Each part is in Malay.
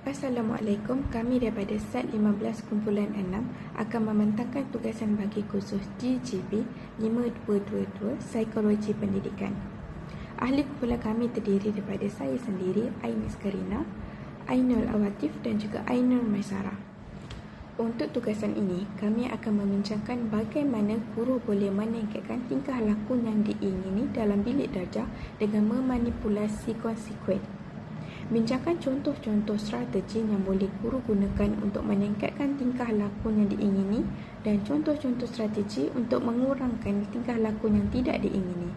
Assalamualaikum, kami daripada SAT 15 kumpulan 6 akan membentangkan tugasan bagi khusus GGP 5222 Psikologi Pendidikan. Ahli kumpulan kami terdiri daripada saya sendiri, Ainis Karina, Ainul Awatif dan juga Ainul Maisara. Untuk tugasan ini, kami akan membincangkan bagaimana guru boleh meningkatkan tingkah laku yang diingini dalam bilik darjah dengan memanipulasi konsekuen. Bincangkan contoh-contoh strategi yang boleh guru gunakan untuk meningkatkan tingkah laku yang diingini dan contoh-contoh strategi untuk mengurangkan tingkah laku yang tidak diingini.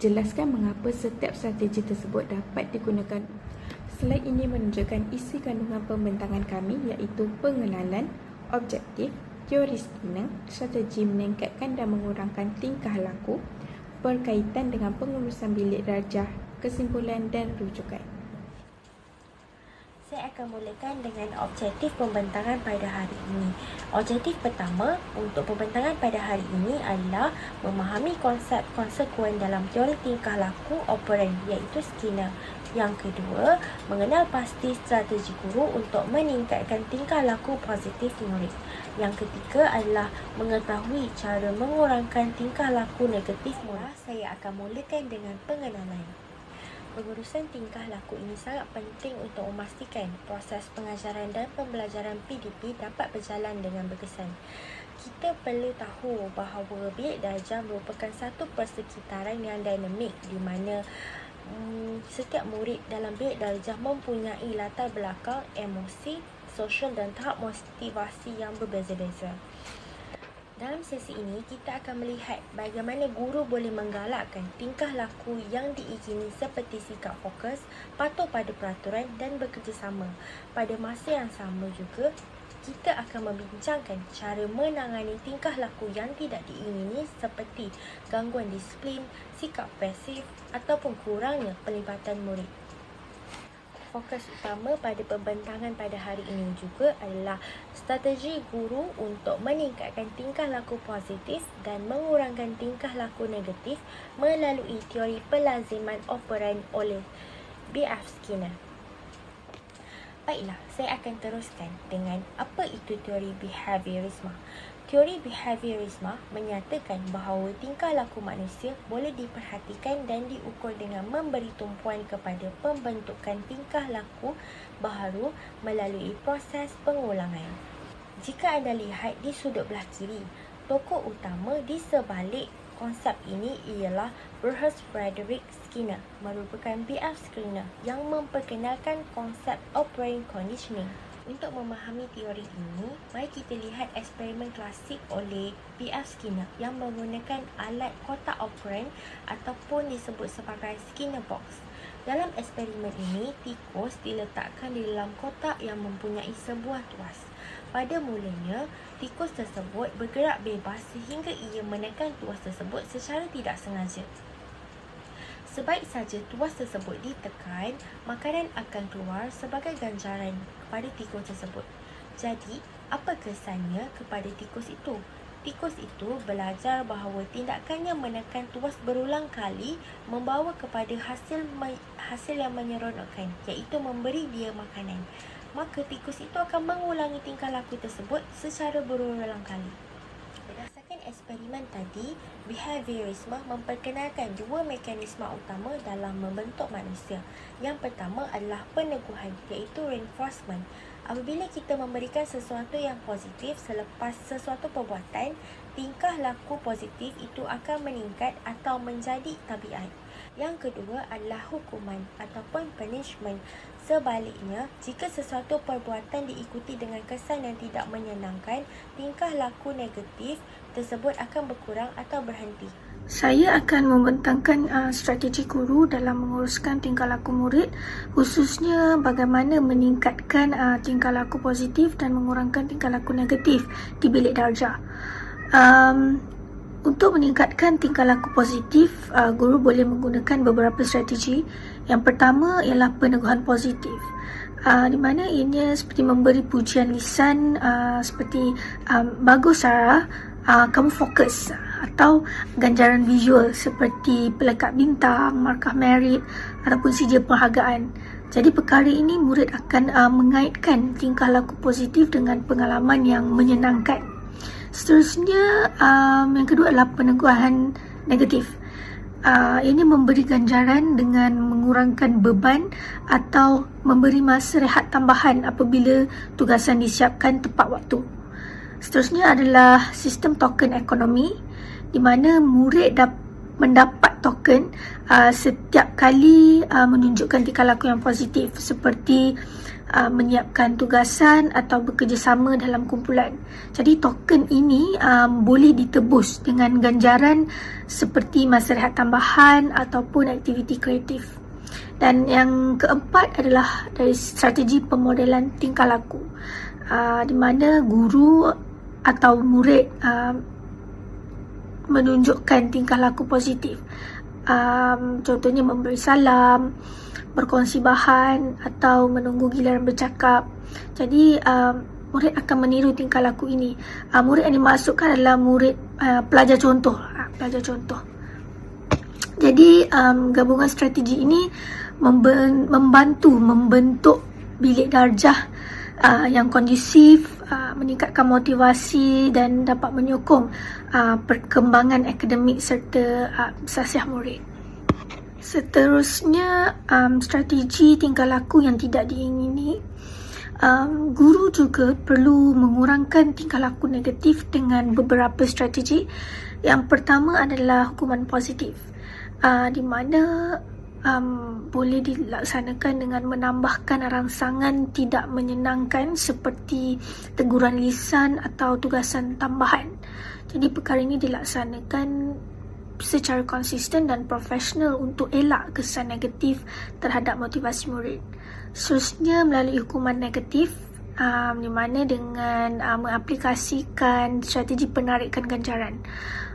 Jelaskan mengapa setiap strategi tersebut dapat digunakan. Slide ini menunjukkan isi kandungan pembentangan kami iaitu pengenalan, objektif, teori Skinner, strategi meningkatkan dan mengurangkan tingkah laku, berkaitan dengan pengurusan bilik darjah, kesimpulan dan rujukan. Saya akan mulakan dengan objektif pembentangan pada hari ini. Objektif pertama untuk pembentangan pada hari ini adalah memahami konsep konsekuen dalam teori tingkah laku operan iaitu Skinner. Yang kedua, mengenal pasti strategi guru untuk meningkatkan tingkah laku positif murid. Yang ketiga adalah mengetahui cara mengurangkan tingkah laku negatif murid. Saya akan mulakan dengan pengenalan. Pengurusan tingkah laku ini sangat penting untuk memastikan proses pengajaran dan pembelajaran PDP dapat berjalan dengan berkesan. Kita perlu tahu bahawa bilik darjah merupakan satu persekitaran yang dinamik di mana hmm, setiap murid dalam bilik darjah mempunyai latar belakang emosi, sosial dan tahap motivasi yang berbeza-beza. Dalam sesi ini, kita akan melihat bagaimana guru boleh menggalakkan tingkah laku yang diizini seperti sikap fokus, patuh pada peraturan dan bekerjasama. Pada masa yang sama juga, kita akan membincangkan cara menangani tingkah laku yang tidak diingini seperti gangguan disiplin, sikap pasif ataupun kurangnya pelibatan murid fokus utama pada pembentangan pada hari ini juga adalah strategi guru untuk meningkatkan tingkah laku positif dan mengurangkan tingkah laku negatif melalui teori pelaziman operan oleh B.F. Skinner. Baiklah, saya akan teruskan dengan apa itu teori behaviorisme. Teori behaviorisme menyatakan bahawa tingkah laku manusia boleh diperhatikan dan diukur dengan memberi tumpuan kepada pembentukan tingkah laku baharu melalui proses pengulangan. Jika anda lihat di sudut belah kiri, tokoh utama di sebalik konsep ini ialah Bruce Frederick Skinner merupakan BF Skinner yang memperkenalkan konsep operating conditioning. Untuk memahami teori ini, mari kita lihat eksperimen klasik oleh B.F. Skinner yang menggunakan alat kotak operand ataupun disebut sebagai Skinner box. Dalam eksperimen ini, tikus diletakkan di dalam kotak yang mempunyai sebuah tuas. Pada mulanya, tikus tersebut bergerak bebas sehingga ia menekan tuas tersebut secara tidak sengaja. Sebaik saja tuas tersebut ditekan, makanan akan keluar sebagai ganjaran kepada tikus tersebut. Jadi, apa kesannya kepada tikus itu? Tikus itu belajar bahawa tindakannya menekan tuas berulang kali membawa kepada hasil hasil yang menyeronokkan, iaitu memberi dia makanan. Maka tikus itu akan mengulangi tingkah laku tersebut secara berulang kali eksperimen tadi, behaviorisme memperkenalkan dua mekanisme utama dalam membentuk manusia. Yang pertama adalah peneguhan iaitu reinforcement. Apabila kita memberikan sesuatu yang positif selepas sesuatu perbuatan, tingkah laku positif itu akan meningkat atau menjadi tabiat. Yang kedua adalah hukuman ataupun punishment. Sebaliknya, jika sesuatu perbuatan diikuti dengan kesan yang tidak menyenangkan, tingkah laku negatif tersebut akan berkurang atau berhenti. Saya akan membentangkan uh, strategi guru dalam menguruskan tingkah laku murid, khususnya bagaimana meningkatkan uh, tingkah laku positif dan mengurangkan tingkah laku negatif di bilik darjah. Um, untuk meningkatkan tingkah laku positif, uh, guru boleh menggunakan beberapa strategi. Yang pertama ialah peneguhan positif. Uh, di mana ianya seperti memberi pujian lisan uh, seperti um, bagus Sarah, uh, kamu fokus atau ganjaran visual seperti pelekat bintang, markah merit ataupun sijil penghargaan. Jadi perkara ini murid akan uh, mengaitkan tingkah laku positif dengan pengalaman yang menyenangkan. Seterusnya um, yang kedua adalah peneguhan negatif. Uh, ini memberi ganjaran dengan mengurangkan beban atau memberi masa rehat tambahan apabila tugasan disiapkan tepat waktu. Seterusnya adalah sistem token ekonomi di mana murid dapat mendapat token uh, setiap kali uh, menunjukkan tingkah laku yang positif seperti uh, menyiapkan tugasan atau bekerjasama dalam kumpulan. Jadi token ini um, boleh ditebus dengan ganjaran seperti masa rehat tambahan ataupun aktiviti kreatif. Dan yang keempat adalah dari strategi pemodelan tingkah laku. Uh, di mana guru atau murid uh, menunjukkan tingkah laku positif. Um, contohnya memberi salam, berkongsi bahan atau menunggu giliran bercakap. Jadi um, murid akan meniru tingkah laku ini. Uh, murid yang dimasukkan adalah murid uh, pelajar contoh. Uh, pelajar contoh. Jadi um, gabungan strategi ini membantu membentuk bilik darjah uh, yang kondusif, uh, meningkatkan motivasi dan dapat menyokong uh, perkembangan akademik serta uh, sasiah murid. Seterusnya, um, strategi tingkah laku yang tidak diingini. Um, guru juga perlu mengurangkan tingkah laku negatif dengan beberapa strategi. Yang pertama adalah hukuman positif. Uh, di mana um, boleh dilaksanakan dengan menambahkan rangsangan tidak menyenangkan seperti teguran lisan atau tugasan tambahan. Jadi perkara ini dilaksanakan secara konsisten dan profesional untuk elak kesan negatif terhadap motivasi murid. Seterusnya melalui hukuman negatif um, di mana dengan uh, mengaplikasikan strategi penarikan ganjaran.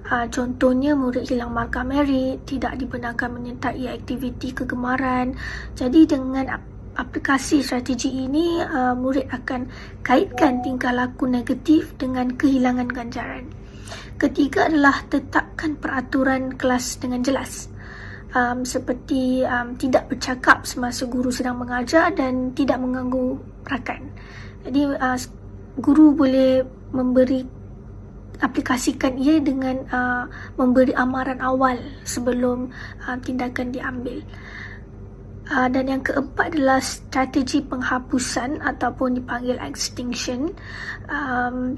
Uh, contohnya murid hilang markah merit, tidak dibenarkan menyertai aktiviti kegemaran. Jadi dengan aplikasi strategi ini uh, murid akan kaitkan tingkah laku negatif dengan kehilangan ganjaran. Ketiga adalah tetapkan peraturan kelas dengan jelas. Um, seperti um, tidak bercakap semasa guru sedang mengajar dan tidak mengganggu rakan. Jadi uh, guru boleh memberi aplikasikan ia dengan uh, memberi amaran awal sebelum uh, tindakan diambil. Uh, dan yang keempat adalah strategi penghapusan ataupun dipanggil extinction. Um,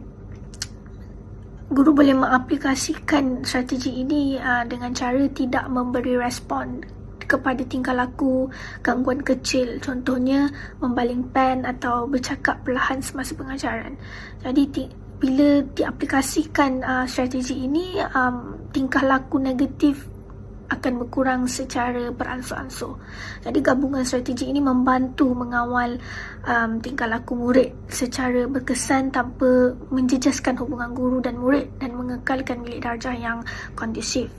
guru boleh mengaplikasikan strategi ini uh, dengan cara tidak memberi respon kepada tingkah laku gangguan kecil contohnya membaling pen atau bercakap perlahan semasa pengajaran jadi bila diaplikasikan uh, strategi ini um, tingkah laku negatif akan berkurang secara beransur-ansur. Jadi gabungan strategi ini membantu mengawal um, tingkah laku murid secara berkesan tanpa menjejaskan hubungan guru dan murid dan mengekalkan bilik darjah yang kondusif.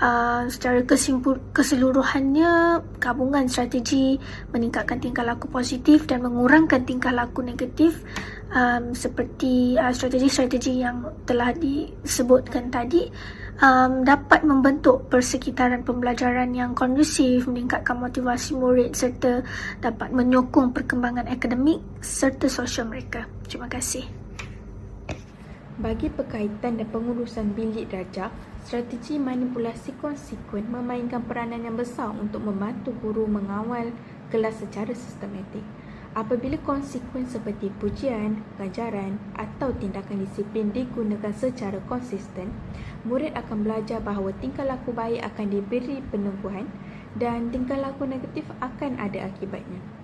Uh, secara kesimpul, keseluruhannya gabungan strategi meningkatkan tingkah laku positif dan mengurangkan tingkah laku negatif um, seperti uh, strategi-strategi yang telah disebutkan tadi um, dapat membentuk persekitaran pembelajaran yang kondusif, meningkatkan motivasi murid serta dapat menyokong perkembangan akademik serta sosial mereka. Terima kasih. Bagi berkaitan dan pengurusan bilik darjah, Strategi manipulasi konsekuen memainkan peranan yang besar untuk membantu guru mengawal kelas secara sistematik. Apabila konsekuen seperti pujian, ganjaran atau tindakan disiplin digunakan secara konsisten, murid akan belajar bahawa tingkah laku baik akan diberi penubuhan dan tingkah laku negatif akan ada akibatnya.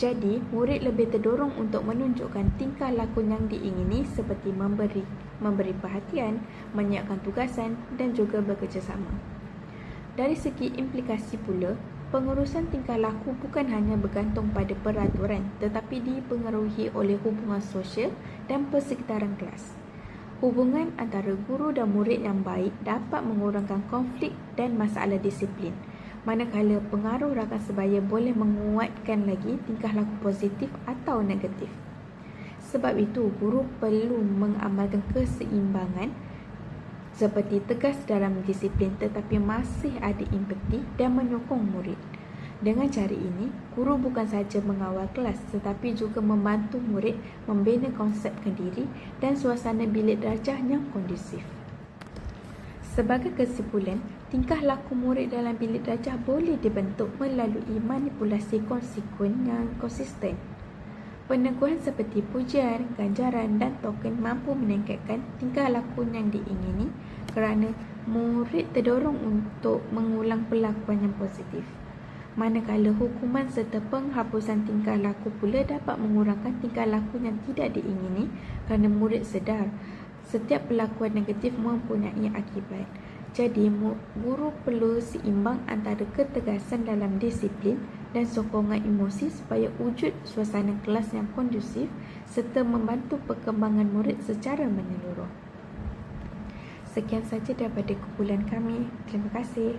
Jadi, murid lebih terdorong untuk menunjukkan tingkah laku yang diingini seperti memberi, memberi perhatian, menyiapkan tugasan dan juga bekerjasama. Dari segi implikasi pula, pengurusan tingkah laku bukan hanya bergantung pada peraturan tetapi dipengaruhi oleh hubungan sosial dan persekitaran kelas. Hubungan antara guru dan murid yang baik dapat mengurangkan konflik dan masalah disiplin manakala pengaruh rakan sebaya boleh menguatkan lagi tingkah laku positif atau negatif. Sebab itu, guru perlu mengamalkan keseimbangan seperti tegas dalam disiplin tetapi masih ada empati dan menyokong murid. Dengan cara ini, guru bukan sahaja mengawal kelas tetapi juga membantu murid membina konsep kendiri dan suasana bilik darjah yang kondusif. Sebagai kesimpulan, tingkah laku murid dalam bilik darjah boleh dibentuk melalui manipulasi konsekuen yang konsisten. Peneguhan seperti pujian, ganjaran dan token mampu meningkatkan tingkah laku yang diingini kerana murid terdorong untuk mengulang perlakuan yang positif manakala hukuman serta penghapusan tingkah laku pula dapat mengurangkan tingkah laku yang tidak diingini kerana murid sedar setiap perlakuan negatif mempunyai akibat. Jadi, guru perlu seimbang antara ketegasan dalam disiplin dan sokongan emosi supaya wujud suasana kelas yang kondusif serta membantu perkembangan murid secara menyeluruh. Sekian saja daripada kumpulan kami. Terima kasih.